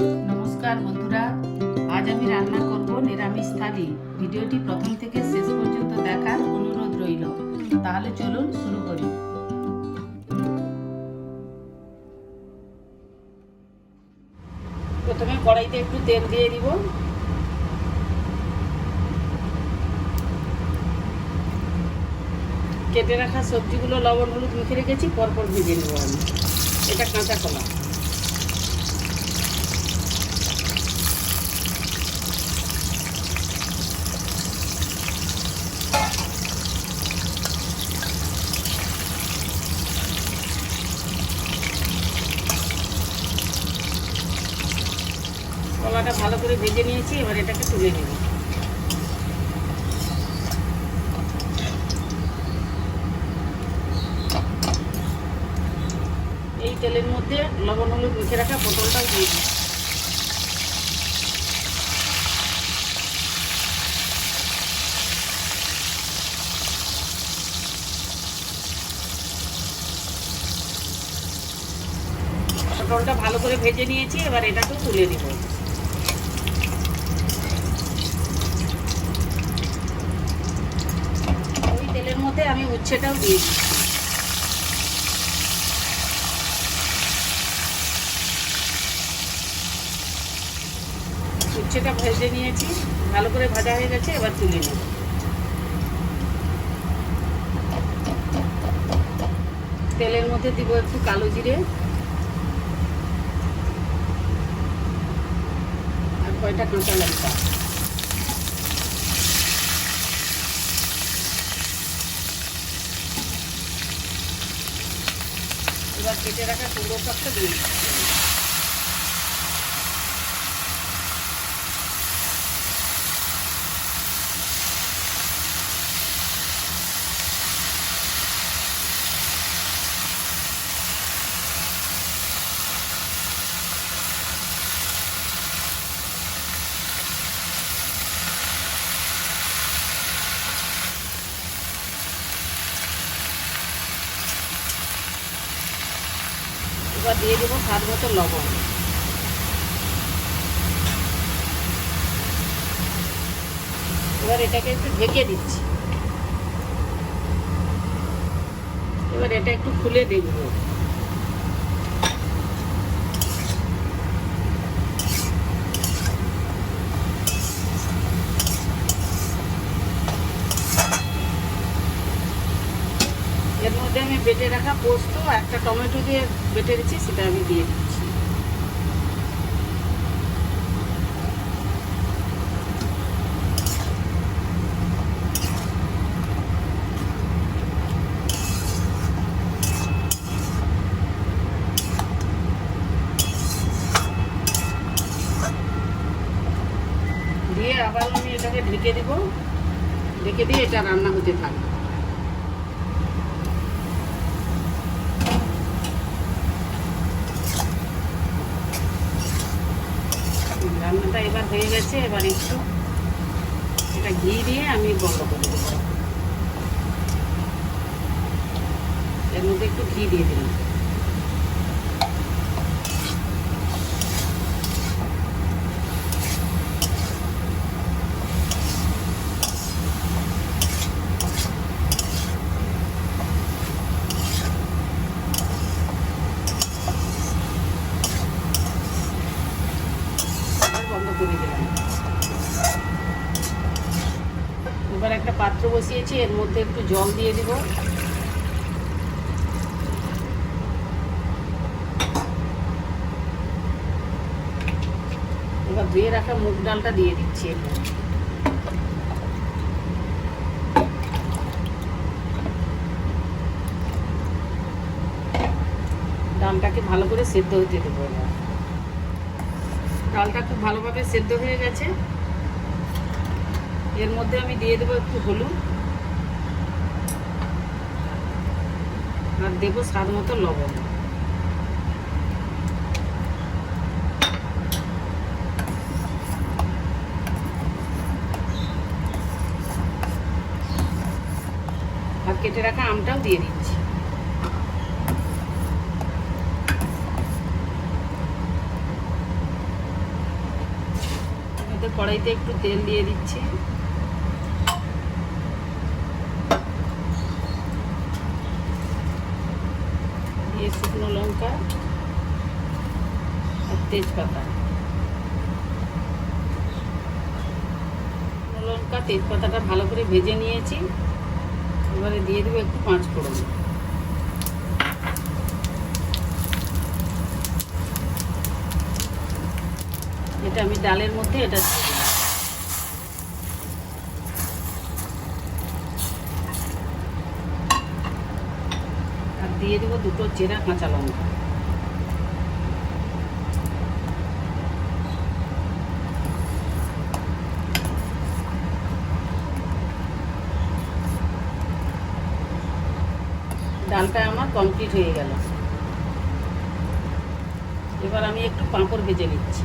নমস্কার বন্ধুরা, আজ আমি রান্না করব নিরামিষ থালি। ভিডিওটি প্রথম থেকে শেষ পর্যন্ত দেখার অনুরোধ রইল। তাহলে চলুন শুরু করি। প্রথমে কড়াইতে একটু তেল দিয়ে দিব। কেটে রাখা সবজিগুলো লবণ, হলুদ মেখে রেখেছি, পরপর ভেজে নেব আমি। এটা কাঁচা কলা। কলাটা ভালো করে ভেজে নিয়েছি, এবার এটাকে তুলে নেব। এই তেলের মধ্যে লবণ, হলুদ মেখে রাখা পটলটাও দিয়ে দিই। পটলটা ভালো করে ভেজে নিয়েছি, এবার এটাকেও তুলে দিব ওই তেলের মধ্যে আমি উচ্ছেটাও দিয়ে দিই। উচ্ছেটা ভেজে নিয়েছি, ভালো করে ভাজা হয়ে গেছে, এবার তুলে নেব। তেলের মধ্যে দিব একটু কালো জিরে। আর কয়টা কাঁচা লঙ্কা। এবার কেটে রাখা কুমড়ো শাকটা দিয়ে দিচ্ছি। এবার দিয়ে দেবো স্বাদ মতো লবণ। এবার এটাকে একটু ঢেকে দিচ্ছি। এবার এটা একটু খুলে দেখব এর মধ্যে আমি বেটে রাখা পোস্ত, একটা টমেটো দিয়ে বেটে দিচ্ছি, সেটা আমি দিয়ে দিচ্ছি। দিয়ে আবার আমি এটাকে ঢেকে দিব। ঢেকে দিয়ে এটা রান্না হতে থাকবে। রান্নাটা এবার হয়ে গেছে, এবার একটু এটা ঘি দিয়ে আমি বন্ধ করে দেবো। এর মধ্যে একটু ঘি দিয়ে দিলাম এবার বন্ধ করে দিলাম এবার একটা পাত্র বসিয়েছি, এর মধ্যে একটু জল দিয়ে দিব। এবার ধুয়ে রাখা মুগ ডালটা দিয়ে দিচ্ছি। ডালটাকে ভালো করে সেদ্ধ হতে দেবো এবার। ডালটা খুব ভালোভাবে সেদ্ধ হয়ে গেছে। এর মধ্যে আমি দিয়ে দেবো একটু হলুদ। আর দেবো স্বাদ মতো লবণ। আর কেটে রাখা আমটাও দিয়ে দিচ্ছি। কড়াইতে একটু তেল দিয়ে দিচ্ছি। দিয়ে শুকনো লঙ্কা আর তেজপাতা। লঙ্কা, তেজপাতাটা ভালো করে ভেজে নিয়েছি। এবারে দিয়ে দেবো একটু পাঁচ ফোড়ন। এটা আমি ডালের মধ্যে এটা দিয়ে দেবো দুটো চেরা কাঁচা লঙ্কা। ডালটা আমার কমপ্লিট হয়ে গেল। এবার আমি একটু পাঁপড় ভেজে নিচ্ছি।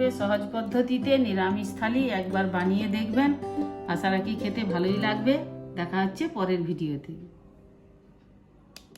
এইভাবে সহজ পদ্ধতিতে, নিরামিষ থালি একবার বানিয়ে দেখবেন। আশা রাখি খেতে ভালোই লাগবে। দেখা হচ্ছে পরের ভিডিওতে।